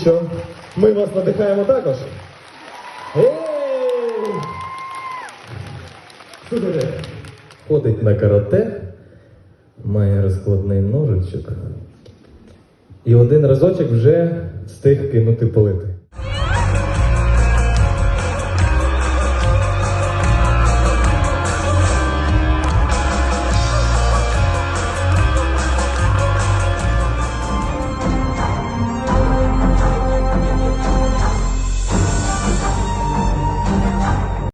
що ми вас надихаємо також. Слухайте, ходить на карате, має розкладний ножичок. І один разочок вже встиг кинути палити.